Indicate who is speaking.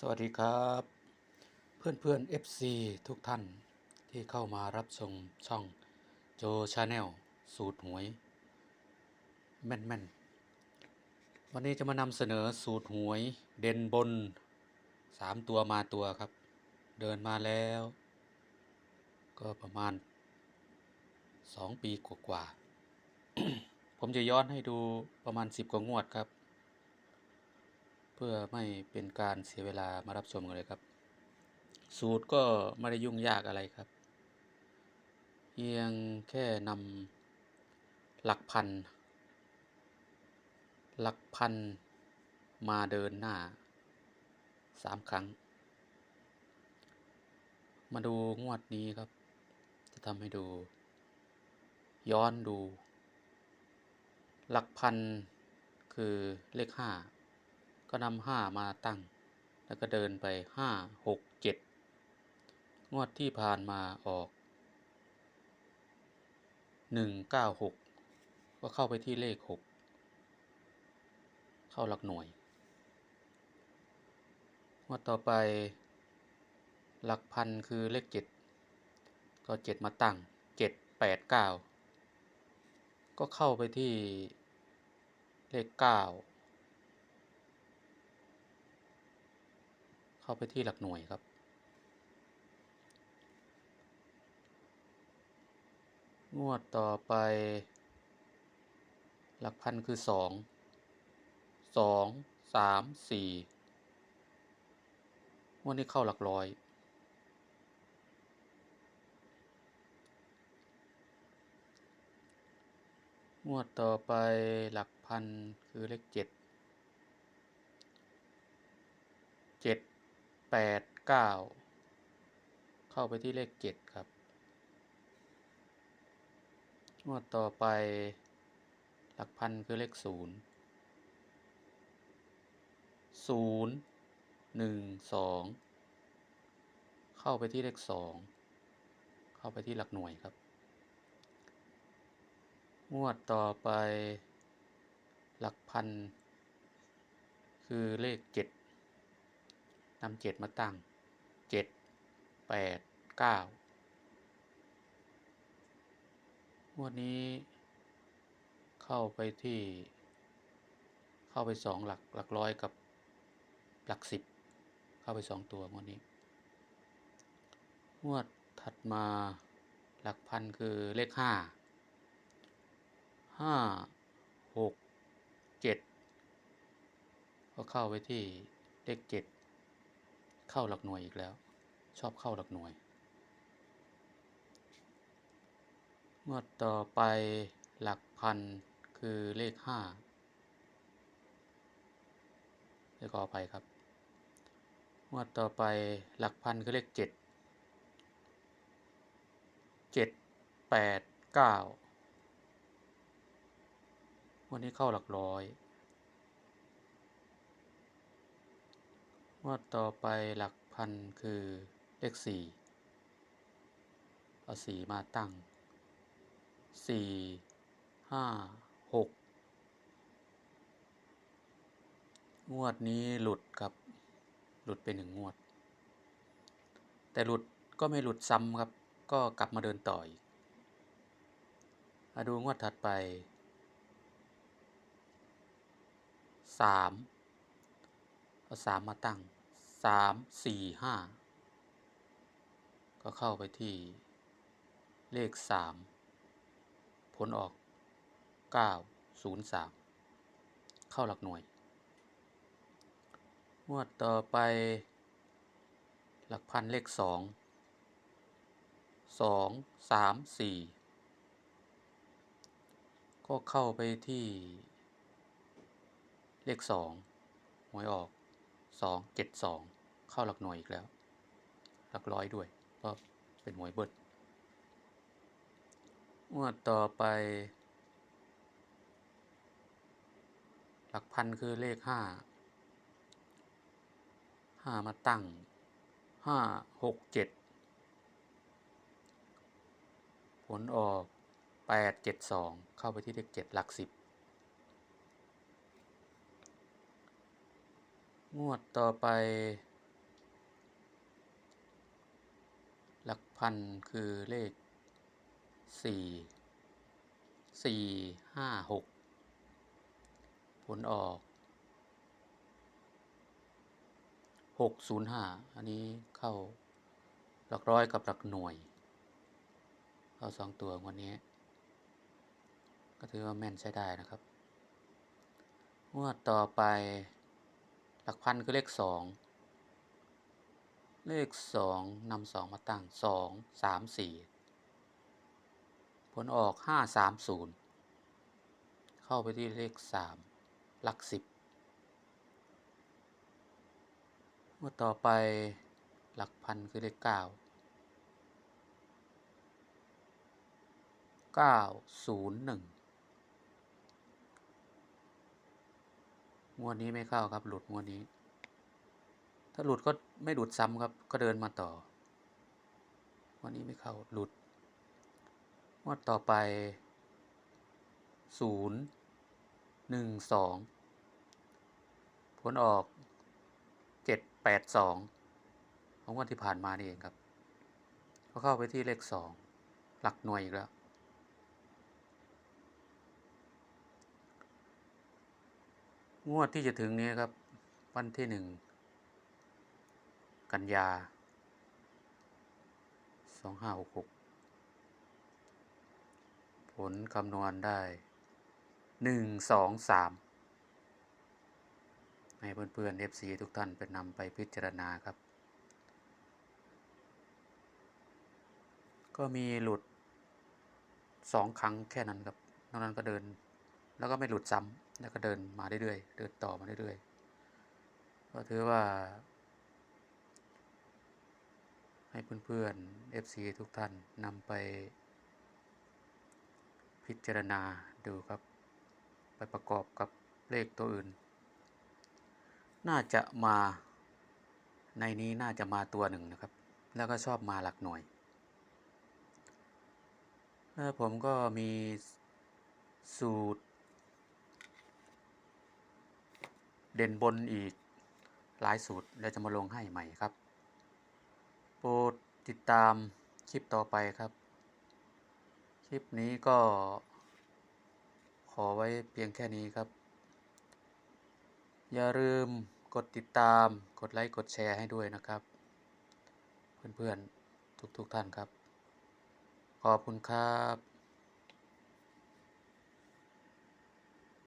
Speaker 1: สวัสดีครับ เพื่อนเพื่อน FC ทุกท่านที่เข้ามารับชมช่องโจชาแนลสูตรหวย แม่นแม่นๆวันนี้จะมานำเสนอสูตรหวยเด่นบน 3 ตัวมาตัวครับ เดินมาแล้ว ก็ประมาณ 2 ปีกว่าๆผมจะย้อนให้ดูประมาณ 10 กว่างวดครับ เพื่อไม่เป็นการเสียเวลามารับชมกันเลยครับ สูตรก็ไม่ได้ยุ่งยากอะไรครับ เพียงแค่นำหลักพัน หลักพันมาเดินหน้าสามครั้ง มาดูงวดนี้ครับ จะทำให้ดู ย้อนดู หลักพันคือเลขห้า ก็นำห้ามาตั้ง แล้วก็เดินไปห้าหกเจ็ดงวดที่ผ่านมาออกหนึ่งเก้าหกก็เข้าไปที่เลขหกเข้าหลักหน่วยงวดต่อไป หลักพันคือเลขเจ็ดก็เจ็ดมาตั้งเจ็ดแปดเก้าก็เข้าไปที่เลขเก้า เข้าไปที่หลักหน่วยครับ งวดต่อไป หลักพันคือสองสองสามสี่งวดนี้เข้าหลักร้อย งวดต่อไปหลักพันคือเลขเจ็ด 8 9 เข้าไปที่เลข 7 ครับ งวดต่อไปหลักพันคือเลข 0 0 1 2 เข้าไปที่เลข 2 เข้าไปที่หลักหน่วยครับ งวดต่อไปหลักพัน คือเลข 7 นำเจ็ดมาตั้งเจ็ดแปดเก้างวดนี้ เข้าไปที่ เข้าไปสองหลักหลักร้อยกับหลักสิบเข้าไปสองตัวงวดนี้งวดถัดมาหลักพันคือเลขห้าห้าหกเจ็ดก็เข้าไปที่เลขเจ็ด เข้าหลักหน่วยอีกแล้ว ชอบเข้าหลักหน่วย งวดต่อไปหลักพันคือเลขห้าเลขขออภัยครับ งวดต่อไปหลักพันคือเลขเจ็ดเจ็ดแปดเก้าวันนี้เข้าหลักร้อย วดต่อไปหลักพันคือเลขสี่เอาสี่มาตั้งสี่ห้าหกงวดนี้หลุดครับ หลุดไปหนึ่งงวด แต่หลุดก็ไม่หลุดซ้ำครับ ก็กลับมาเดินต่ออีกมาดูงวดถัดไปสามเอาสามมาตั้ง สามสี่ห้าก็เข้าไปที่เลขสามผลออกเก้าศูนย์สามเข้าหลักหน่วยงวดต่อไป หลักพันเลขสองสองสามสี่ก็เข้าไปที่เลขสองหวยออก สองเจ็ดสองเข้าหลักหน่วยอีกแล้ว หลักร้อยด้วย เพราะเป็นหวยเบิดงวดต่อไป หลักพันคือเลขห้าห้ามาตั้งห้าหกเจ็ดผลออกแปดเจ็ดสองเข้าไปที่เลขเจ็ดหลักสิบ งวดต่อไป หลักพันคือเลขสี่สี่ห้าหกผลออกหกศูนย์ห้าอันนี้เข้าหลักร้อยกับหลักหน่วย เข้าสองตัววันนี้ ก็ถือว่าแม่นใช้ได้นะครับงวดต่อไป ลักพันคือเลขสองเลขสองนำสองมาตั้งสองสามสี่ผลออกห้าสามศูนย์เข้าไปที่เลขสามหลักสิบงวดต่อไปหลักพันคือเลขเก้าเก้าศูนย์หนึ่ง งวดนี้ไม่เข้าครับ หลุดงวดนี้ ถ้าหลุดก็ไม่หลุดซ้ำครับ ก็เดินมาต่อ วันนี้ไม่เข้าหลุดงวดต่อไปศูนย์หนึ่งสองผลออกเจ็ดแปดสองของวันที่ผ่านมานี่เองครับ ก็เข้าไปที่เลขสองหลักหน่วยอีกแล้ว งวดที่จะถึงนี้ครับ วันที่หนึ่ง กันยาสองห้าหกหกผลคำนวณได้หนึ่งสองสามให้เพื่อนๆ FC ทุกท่านไปนำไปพิจารณาครับ ก็มีหลุดสองครั้งแค่นั้นครับนอกนั้นก็เดิน แล้วก็ไม่หลุดซ้ำ แล้วก็เดินมาเรื่อยๆ เดินต่อมาเรื่อยๆ ก็ถือว่า ให้เพื่อนๆ FC ทุกท่านนำไป พิจารณาดูครับ ไปประกอบกับเลขตัวอื่น น่าจะมาในนี้น่าจะมาตัวหนึ่งนะครับ แล้วก็ชอบมาหลักหน่วยแล้วผมก็มีสูตร เด่นบนอีกหลายสูตรแล้วจะมาลงให้ใหม่ครับ โปรดติดตามคลิปต่อไปครับ คลิปนี้ก็ ขอไว้เพียงแค่นี้ครับ อย่าลืมกดติดตามกดไลค์กดแชร์ให้ด้วยนะครับ เพื่อนๆทุกๆท่านครับ ขอบคุณครับ